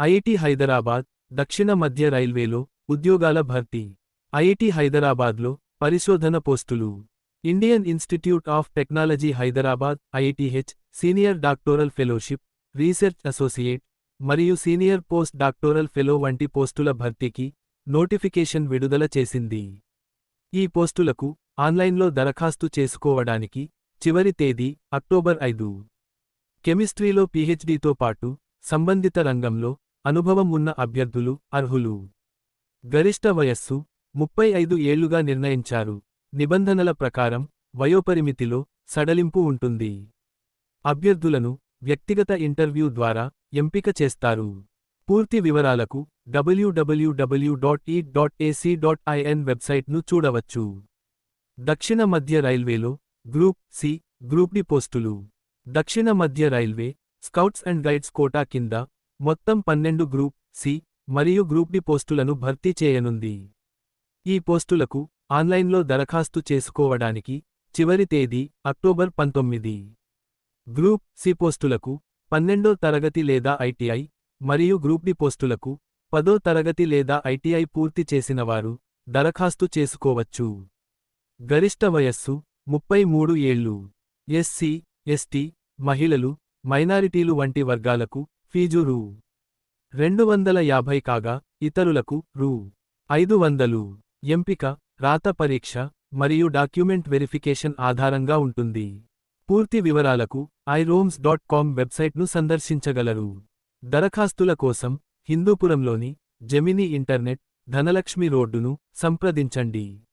IIT Hyderabad దక్షిణ మధ్య రైల్వేలో ఉద్యోగాల భర్తీ. ఐఐటి హైదరాబాద్లో పరిశోధన పోస్టులు. Indian Institute of Technology Hyderabad IITH senior doctoral fellowship research associate మరియు సీనియర్ పోస్ట్ డాక్టోరల్ ఫెలో వంటి పోస్టుల భర్తీకి నోటిఫికేషన్ విడుదల చేసింది. ఈ పోస్టులకు ఆన్లైన్లో దరఖాస్తు చేసుకోవడానికి చివరి తేదీ అక్టోబర్ ఐదు. కెమిస్ట్రీలో పీహెచ్డీతో పాటు సంబంధిత రంగంలో అనుభవం ఉన్న అభ్యర్థులు అర్హులు. గరిష్ట వయస్సు ముప్పై ఐదు ఏళ్ళుగా నిర్ణయించారు. నిబంధనల ప్రకారం వయోపరిమితిలో సడలింపు ఉంటుంది. అభ్యర్థులను వ్యక్తిగత ఇంటర్వ్యూ ద్వారా ఎంపిక చేస్తారు. పూర్తి వివరాలకు డబ్ల్యూడబ్ల్యూడబ్ల్యూ dot E dot AC dot IN వెబ్సైట్ను చూడవచ్చు. దక్షిణ మధ్య రైల్వేలో గ్రూప్ సి గ్రూప్ డి పోస్టులు. దక్షిణ మధ్య railway scouts and guides quota కింద మొత్తం పన్నెండు గ్రూప్ సి మరియు గ్రూప్ డి పోస్టులను భర్తీ చేయనుంది. ఈ పోస్టులకు ఆన్లైన్లో దరఖాస్తు చేసుకోవడానికి చివరి తేదీ అక్టోబర్ పంతొమ్మిది. గ్రూప్ సి పోస్టులకు పన్నెండో తరగతి లేదా ఐటీఐ మరియు గ్రూప్ డి పోస్టులకు పదో తరగతి లేదా ఐటీఐ పూర్తి చేసినవారు దరఖాస్తు చేసుకోవచ్చు. గరిష్ట వయస్సు ముప్పై మూడు ఏళ్ళు. ఎస్సీ ఎస్టీ మహిళలు మైనారిటీలు వంటి వర్గాలకు ఫీజు రూ. రెండు వందల యాభై కాగా ఇతరులకు రూ. ఐదు వందలు. ఎంపిక రాత పరీక్ష మరియు డాక్యుమెంట్ వెరిఫికేషన్ ఆధారంగా ఉంటుంది. పూర్తి వివరాలకు ఐరోమ్స్ డాట్ కామ్ వెబ్సైట్ను సందర్శించగలరు. దరఖాస్తుల కోసం హిందూపురంలోని జెమిని ఇంటర్నెట్ ధనలక్ష్మి రోడ్డును సంప్రదించండి.